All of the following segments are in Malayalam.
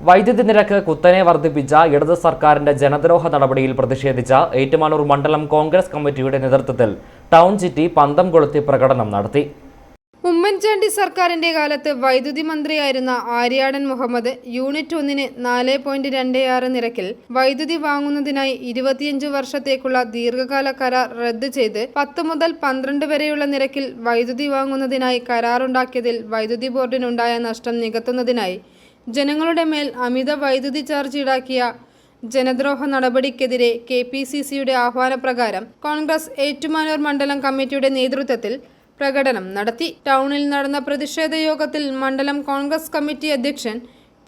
വൈദ്യുതി നിരക്ക് കുത്തനെ വർദ്ധിപ്പിച്ച ഇടത് സർക്കാരിന്റെ ജനദ്രോഹ നടപടിയിൽ പ്രതിഷേധിച്ച ഏറ്റുമാനൂർ മണ്ഡലം കോൺഗ്രസ് കമ്മിറ്റിയുടെ നേതൃത്വത്തിൽ ടൗൺ ചിറ്റി പന്തം കൊളുത്തി പ്രകടനം നടത്തി. ഉമ്മൻചാണ്ടി സർക്കാരിന്റെ കാലത്ത് വൈദ്യുതി മന്ത്രിയായിരുന്ന ആര്യാടൻ മുഹമ്മദ് യൂണിറ്റ് ഒന്നിന് നാല് പോയിന്റ് രണ്ട് ആറ് നിരക്കിൽ വൈദ്യുതി വാങ്ങുന്നതിനായി ഇരുപത്തിയഞ്ച് വർഷത്തേക്കുള്ള ദീർഘകാല കരാർ റദ്ദ് ചെയ്ത് പത്ത് മുതൽ പന്ത്രണ്ട് വരെയുള്ള നിരക്കിൽ വൈദ്യുതി വാങ്ങുന്നതിനായി കരാറുണ്ടാക്കിയതിൽ വൈദ്യുതി ബോർഡിനുണ്ടായ നഷ്ടം നികത്തുന്നതിനായി ജനങ്ങളുടെ മേൽ അമിത വൈദ്യുതി ചാർജ് ഈടാക്കിയ ജനദ്രോഹ നടപടിക്കെതിരെ കെ പി സി സിയുടെ ആഹ്വാനപ്രകാരം കോൺഗ്രസ് ഏറ്റുമാനൂർ മണ്ഡലം കമ്മിറ്റിയുടെ നേതൃത്വത്തിൽ പ്രകടനം നടത്തി. ടൗണിൽ നടന്ന പ്രതിഷേധ യോഗത്തിൽ മണ്ഡലം കോൺഗ്രസ് കമ്മിറ്റി അധ്യക്ഷൻ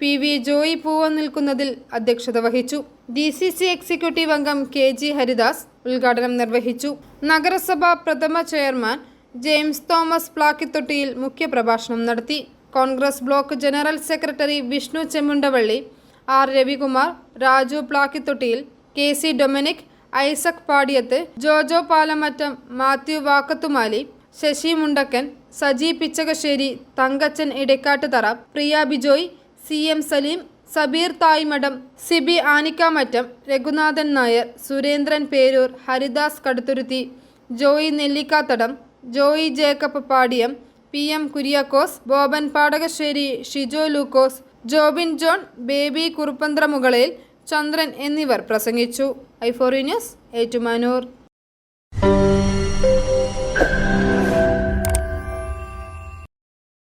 പി വി ജോയി പൂവ നിൽക്കുന്നതിൽ അധ്യക്ഷത വഹിച്ചു. ഡി സി സി എക്സിക്യൂട്ടീവ് അംഗം കെ ജി ഹരിദാസ് ഉദ്ഘാടനം നിർവഹിച്ചു. നഗരസഭ പ്രഥമ ചെയർമാൻ ജെയിംസ് തോമസ് പ്ലാക്കിത്തൊട്ടിയിൽ മുഖ്യപ്രഭാഷണം നടത്തി. Congress block general secretary Vishnu Chemmundavalli R Ravikumar Raju Plakkithottiyil K C Dominic Isaac Padiyath Jojo Palamattam Mathew Vakkathumali Sasi Mundakkan Saji Pichakassery Thankachan Idakkattuthara Priya Bijoy C M Salim Sabir Thaymadom Sibi Anikkamattam Raghunathan Nair Surendran Perur Haridas Kaduthuruthy Joy Nellikkathadam Joy Jacob Padiyam P M Kuriakose Boban Padakassery Shijo Lukose Jobin John Baby Kuruppanthara Mukalil Chandran എന്നിവർ പ്രസംഗിച്ചു. ഐഫോറി ന്യൂസ് ഏറ്റുമാനൂർ.